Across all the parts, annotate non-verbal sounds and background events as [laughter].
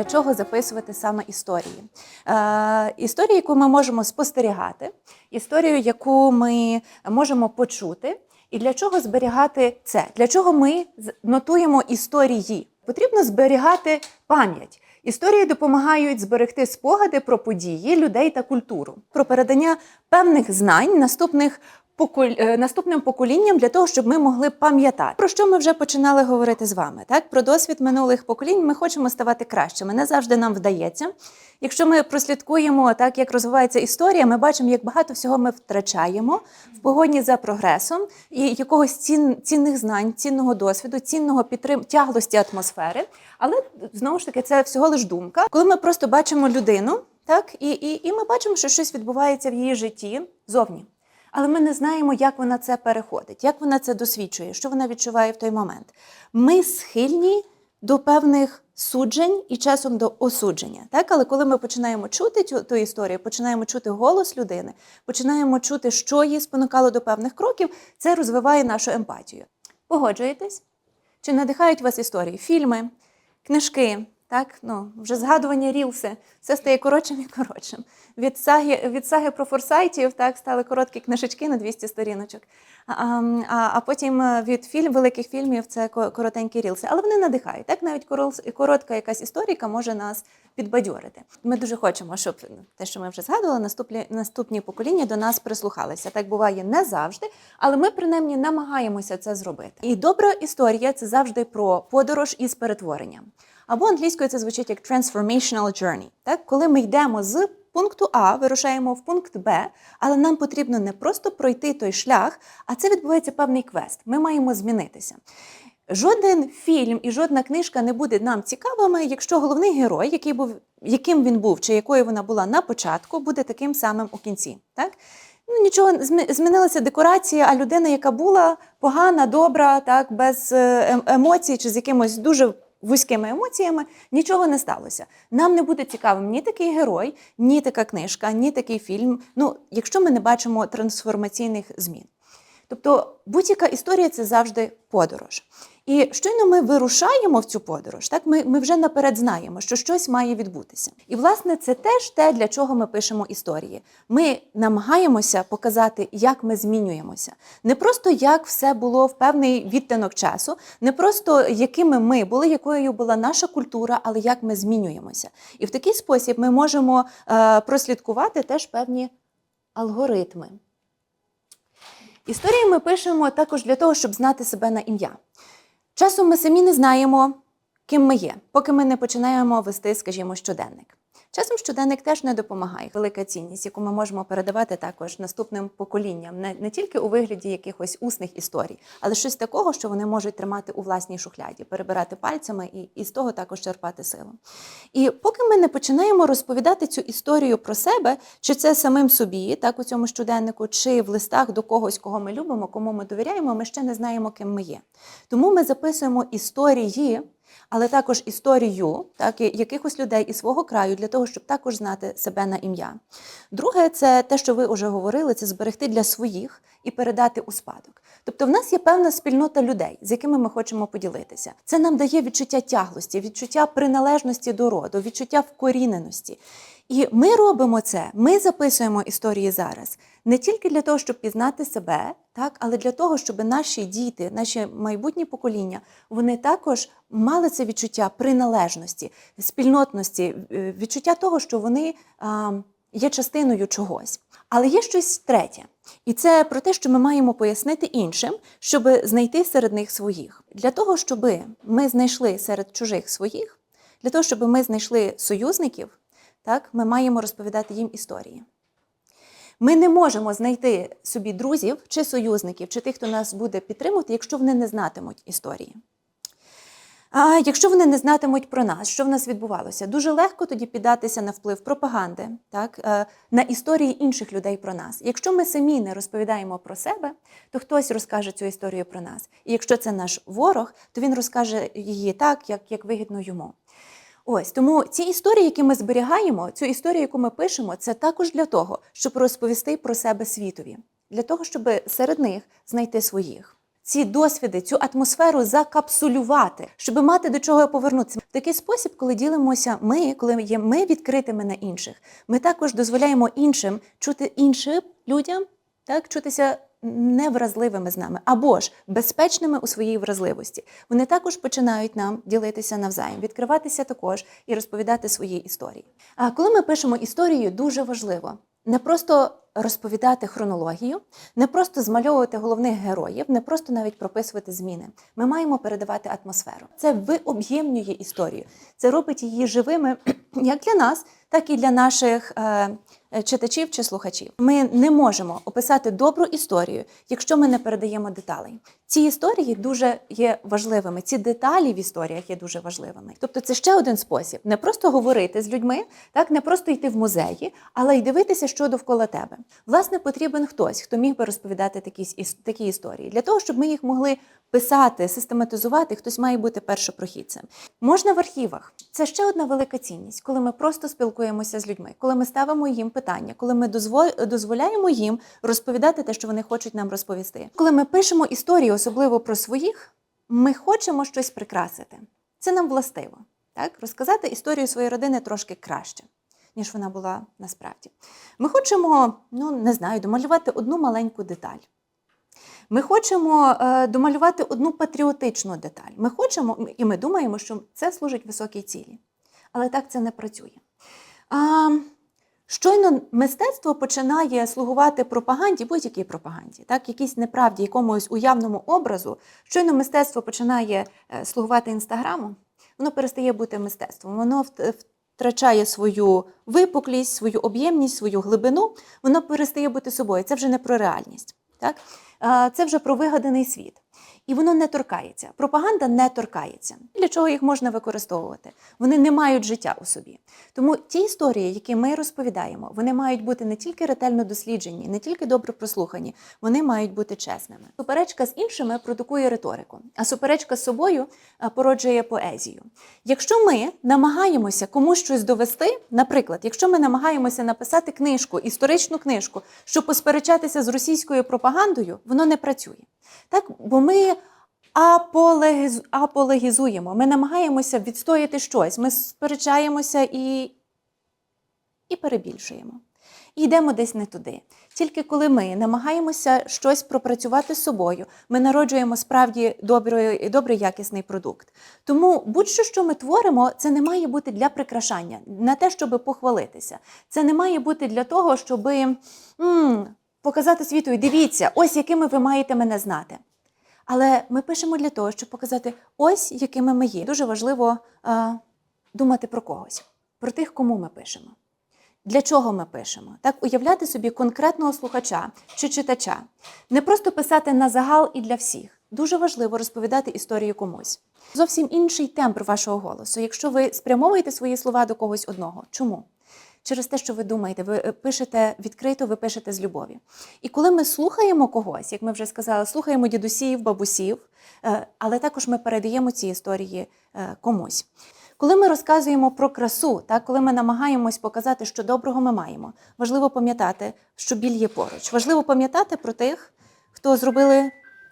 для чого записувати саме історії. Е, історії, яку ми можемо спостерігати, історію, яку ми можемо почути. І для чого зберігати це? Для чого ми нотуємо історії? Потрібно зберігати пам'ять. Історії допомагають зберегти спогади про події, людей та культуру, про передання певних знань наступних поколь- е, наступним поколінням для того, щоб ми могли пам'ятати. Про що ми вже починали говорити з вами? Так, про досвід минулих поколінь ми хочемо ставати кращими. Не завжди нам вдається. Якщо ми прослідкуємо так, як розвивається історія, ми бачимо, як багато всього ми втрачаємо в погоні за прогресом і якогось цін, цінних знань, цінного досвіду, цінного підтрим тяглості атмосфери. Але знову ж таки, це всього лиш думка. Коли ми просто бачимо людину, так і, і, і ми бачимо, що щось відбувається в її житті зовні. Але ми не знаємо, як вона це переходить, як вона це досвідчує, що вона відчуває в той момент. Ми схильні до певних суджень і часом до осудження. Так? Але коли ми починаємо чути цю ту історію, починаємо чути голос людини, починаємо чути, що її спонукало до певних кроків, це розвиває нашу емпатію. Погоджуєтесь? Чи надихають вас історії? Фільми, книжки, так? Ну, вже згадування рілси, все стає коротшим і коротшим. Від саги, від саги про форсайтів так, стали короткі книжечки на 200 сторіночок. А, а, потім е, від фільм, великих фільмів це ко- коротенькі рілси. Але вони надихають. Так? Навіть коротка якась історика може нас підбадьорити. Ми дуже хочемо, щоб ну, те, що ми вже згадували, наступні, наступні покоління до нас прислухалися. Так буває не завжди, але ми принаймні намагаємося це зробити. І добра історія це завжди про подорож із перетворенням. Або англійською це звучить як transformational journey. Так, коли ми йдемо з пункту А, вирушаємо в пункт Б, але нам потрібно не просто пройти той шлях, а це відбувається певний квест. Ми маємо змінитися. Жоден фільм і жодна книжка не буде нам цікавими, якщо головний герой, який був, яким він був чи якою вона була на початку, буде таким самим у кінці. Так? Ну, нічого змі- змінилася декорація, а людина, яка була погана, добра, так, без е, ем- емоцій чи з якимось дуже вузькими емоціями, нічого не сталося. Нам не буде цікавим ні такий герой, ні така книжка, ні такий фільм. Ну, якщо ми не бачимо трансформаційних змін. Тобто будь-яка історія це завжди подорож. І щойно ми вирушаємо в цю подорож, так ми, ми вже наперед знаємо, що щось має відбутися. І власне це теж те, для чого ми пишемо історії. Ми намагаємося показати, як ми змінюємося. Не просто як все було в певний відтинок часу, не просто якими ми були, якою була наша культура, але як ми змінюємося. І в такий спосіб ми можемо е, прослідкувати теж певні алгоритми. Історії ми пишемо також для того, щоб знати себе на ім'я. Часом ми самі не знаємо, ким ми є, поки ми не починаємо вести, скажімо, щоденник. Часом щоденник теж не допомагає. Велика цінність, яку ми можемо передавати також наступним поколінням, не, не тільки у вигляді якихось усних історій, але щось такого, що вони можуть тримати у власній шухляді, перебирати пальцями і, і з того також черпати силу. І поки ми не починаємо розповідати цю історію про себе, чи це самим собі, так у цьому щоденнику, чи в листах до когось, кого ми любимо, кому ми довіряємо, ми ще не знаємо, ким ми є. Тому ми записуємо історії. Але також історію так, якихось людей із свого краю для того, щоб також знати себе на ім'я. Друге, це те, що ви вже говорили, це зберегти для своїх і передати у спадок. Тобто, в нас є певна спільнота людей, з якими ми хочемо поділитися. Це нам дає відчуття тяглості, відчуття приналежності до роду, відчуття вкоріненості. І ми робимо це, ми записуємо історії зараз не тільки для того, щоб пізнати себе, так, але для того, щоб наші діти, наші майбутні покоління, вони також мали це відчуття приналежності, спільнотності, е, відчуття того, що вони а, є частиною чогось. Але є щось третє, і це про те, що ми маємо пояснити іншим, щоб знайти серед них своїх. Для того, щоб ми знайшли серед чужих своїх, для того, щоб ми знайшли союзників, так, ми маємо розповідати їм історії. Ми не можемо знайти собі друзів чи союзників, чи тих, хто нас буде підтримувати, якщо вони не знатимуть історії. А якщо вони не знатимуть про нас, що в нас відбувалося, дуже легко тоді піддатися на вплив пропаганди, так, е, на історії інших людей про нас. Якщо ми самі не розповідаємо про себе, то хтось розкаже цю історію про нас. І якщо це наш ворог, то він розкаже її так, як, як вигідно йому. Ось тому ці історії, які ми зберігаємо, цю історію, яку ми пишемо, це також для того, щоб розповісти про себе світові, для того, щоб серед них знайти своїх. ці досвіди, цю атмосферу закапсулювати, щоб мати до чого повернутися. В такий спосіб, коли ділимося ми, коли є ми відкритими на інших, ми також дозволяємо іншим чути іншим людям, так чутися невразливими з нами або ж безпечними у своїй вразливості. Вони також починають нам ділитися навзаєм, відкриватися також і розповідати свої історії. А коли ми пишемо історію, дуже важливо не просто розповідати хронологію, не просто змальовувати головних героїв, не просто навіть прописувати зміни. Ми маємо передавати атмосферу. Це виоб'ємнює історію. Це робить її живими [clears throat] як для нас, так і для наших е, читачів чи слухачів. Ми не можемо описати добру історію, якщо ми не передаємо деталей. Ці історії дуже є важливими. Ці деталі в історіях є дуже важливими. Тобто, це ще один спосіб не просто говорити з людьми, так не просто йти в музеї, але й дивитися, що довкола тебе. Власне, потрібен хтось, хто міг би розповідати такі, такі історії. Для того, щоб ми їх могли писати, систематизувати, хтось має бути першопрохідцем. Можна в архівах. Це ще одна велика цінність, коли ми просто спілкуємося з людьми, коли ми ставимо їм питання, коли ми дозволяємо їм розповідати те, що вони хочуть нам розповісти. Коли ми пишемо історії, особливо про своїх, ми хочемо щось прикрасити. Це нам властиво. Так? Розказати історію своєї родини трошки краще, ніж вона була насправді. Ми хочемо, ну не знаю, домалювати одну маленьку деталь. Ми хочемо е, домалювати одну патріотичну деталь. Ми хочемо, і ми думаємо, що це служить високій цілі. Але так це не працює. А, щойно мистецтво починає слугувати пропаганді, будь-якій пропаганді, так, якійсь неправді, якомусь уявному образу. Щойно мистецтво починає е, слугувати інстаграму, воно перестає бути мистецтвом. Воно втрачає свою випуклість, свою об'ємність, свою глибину, воно перестає бути собою. Це вже не про реальність. Так? Це вже про вигаданий світ. І воно не торкається. Пропаганда не торкається. Для чого їх можна використовувати? Вони не мають життя у собі. Тому ті історії, які ми розповідаємо, вони мають бути не тільки ретельно досліджені, не тільки добре прослухані, вони мають бути чесними. Суперечка з іншими продукує риторику, а суперечка з собою породжує поезію. Якщо ми намагаємося комусь щось довести, наприклад, якщо ми намагаємося написати книжку, історичну книжку, щоб посперечатися з російською пропагандою, воно не працює. Так, бо ми аполегіз... аполегізуємо, ми намагаємося відстояти щось, ми сперечаємося і, і перебільшуємо. І йдемо десь не туди. Тільки коли ми намагаємося щось пропрацювати з собою, ми народжуємо справді добрий, добрий якісний продукт. Тому будь-що, що ми творимо, це не має бути для прикрашання, на те, щоб похвалитися. Це не має бути для того, щоб м, показати світу, і дивіться, ось якими ви маєте мене знати. Але ми пишемо для того, щоб показати, ось якими ми є. Дуже важливо е, думати про когось, про тих, кому ми пишемо. Для чого ми пишемо? Так, уявляти собі конкретного слухача чи читача, не просто писати на загал і для всіх. Дуже важливо розповідати історію комусь. Зовсім інший тембр вашого голосу, якщо ви спрямовуєте свої слова до когось одного. Чому? Через те, що ви думаєте, ви е, пишете відкрито, ви пишете з любові. І коли ми слухаємо когось, як ми вже сказали, слухаємо дідусів, бабусів, е, але також ми передаємо ці історії е, комусь. Коли ми розказуємо про красу, так, коли ми намагаємось показати, що доброго ми маємо, важливо пам'ятати, що біль є поруч. Важливо пам'ятати про тих, хто зробили,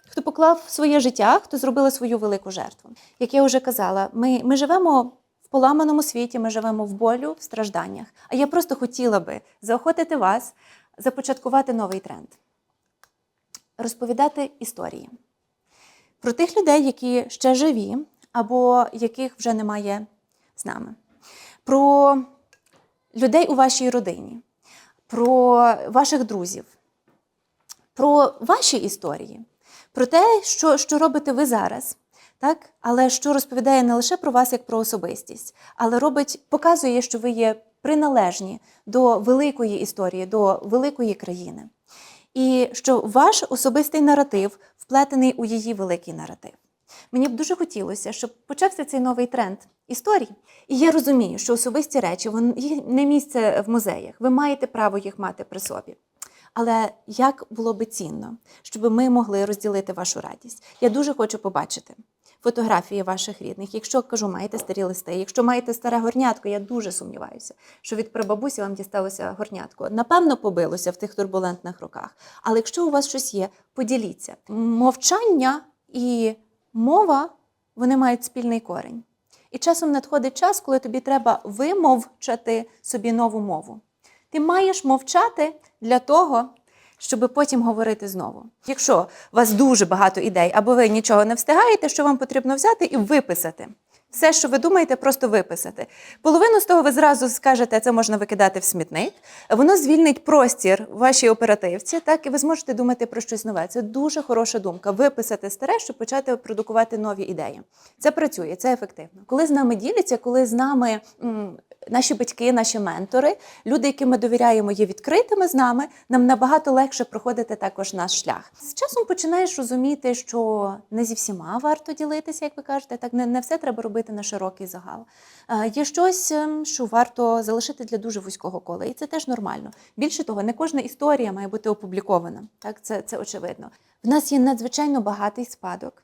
хто поклав своє життя, хто зробили свою велику жертву. Як я вже казала, ми, ми живемо поламаному світі, ми живемо в болю, в стражданнях. А я просто хотіла би заохотити вас започаткувати новий тренд, розповідати історії. Про тих людей, які ще живі, або яких вже немає з нами, про людей у вашій родині, про ваших друзів, про ваші історії, про те, що, що робите ви зараз. Так, але що розповідає не лише про вас як про особистість, але робить, показує, що ви є приналежні до великої історії, до великої країни, і що ваш особистий наратив вплетений у її великий наратив. Мені б дуже хотілося, щоб почався цей новий тренд історій. І я розумію, що особисті речі вони не місце в музеях. Ви маєте право їх мати при собі. Але як було би цінно, щоб ми могли розділити вашу радість? Я дуже хочу побачити фотографії ваших рідних. Якщо кажу, маєте старі листи, якщо маєте старе горнятко, я дуже сумніваюся, що від прабабусі вам дісталося горнятко. Напевно, побилося в тих турбулентних роках. Але якщо у вас щось є, поділіться. Мовчання і мова вони мають спільний корінь. І часом надходить час, коли тобі треба вимовчати собі нову мову. Ти маєш мовчати для того, щоб потім говорити знову. Якщо у вас дуже багато ідей, або ви нічого не встигаєте, що вам потрібно взяти і виписати. Все, що ви думаєте, просто виписати. Половину з того ви зразу скажете, це можна викидати в смітник. Воно звільнить простір вашій оперативці, так і ви зможете думати про щось нове. Це дуже хороша думка. Виписати старе, щоб почати продукувати нові ідеї. Це працює, це ефективно. Коли з нами діляться, коли з нами наші батьки, наші ментори, люди, яким ми довіряємо, є відкритими з нами, нам набагато легше проходити також наш шлях. З часом починаєш розуміти, що не зі всіма варто ділитися, як ви кажете, так не, не все треба робити на широкий загал. Е, Є щось, ем, що варто залишити для дуже вузького кола, і це теж нормально. Більше того, не кожна історія має бути опублікована. Так, це, це очевидно. В нас є надзвичайно багатий спадок.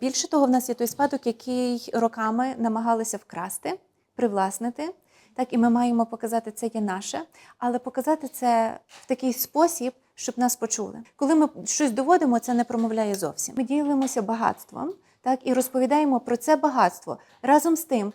Більше того, в нас є той спадок, який роками намагалися вкрасти, привласнити. Так, і ми маємо показати, це є наше, але показати це в такий спосіб, щоб нас почули. Коли ми щось доводимо, це не промовляє зовсім. Ми ділимося багатством, так і розповідаємо про це багатство разом з тим,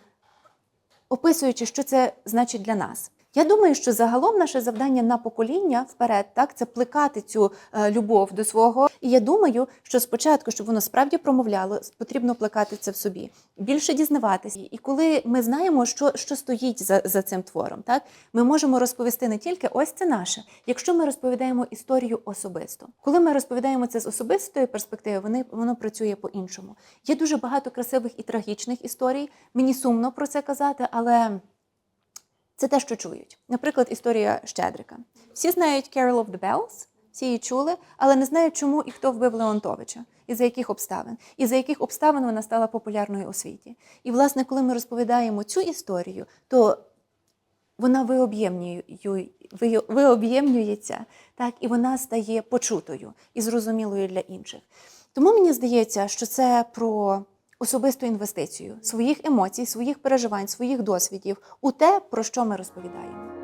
описуючи, що це значить для нас. Я думаю, що загалом наше завдання на покоління вперед, так це плекати цю е, любов до свого. І я думаю, що спочатку, щоб воно справді промовляло, потрібно плекати це в собі, більше дізнаватися. І коли ми знаємо, що, що стоїть за, за цим твором, так ми можемо розповісти не тільки ось це наше. Якщо ми розповідаємо історію особисто, коли ми розповідаємо це з особистої перспективи, вони воно працює по-іншому. Є дуже багато красивих і трагічних історій. Мені сумно про це казати, але. Це те, що чують. Наприклад, історія Щедрика. Всі знають Carol of the Bells, всі її чули, але не знають, чому і хто вбив Леонтовича, і за яких обставин, і за яких обставин вона стала популярною у світі. І, власне, коли ми розповідаємо цю історію, то вона виоб'ємнює- виоб'ємнюється, так, і вона стає почутою і зрозумілою для інших. Тому мені здається, що це про особисту інвестицію своїх емоцій, своїх переживань, своїх досвідів у те, про що ми розповідаємо.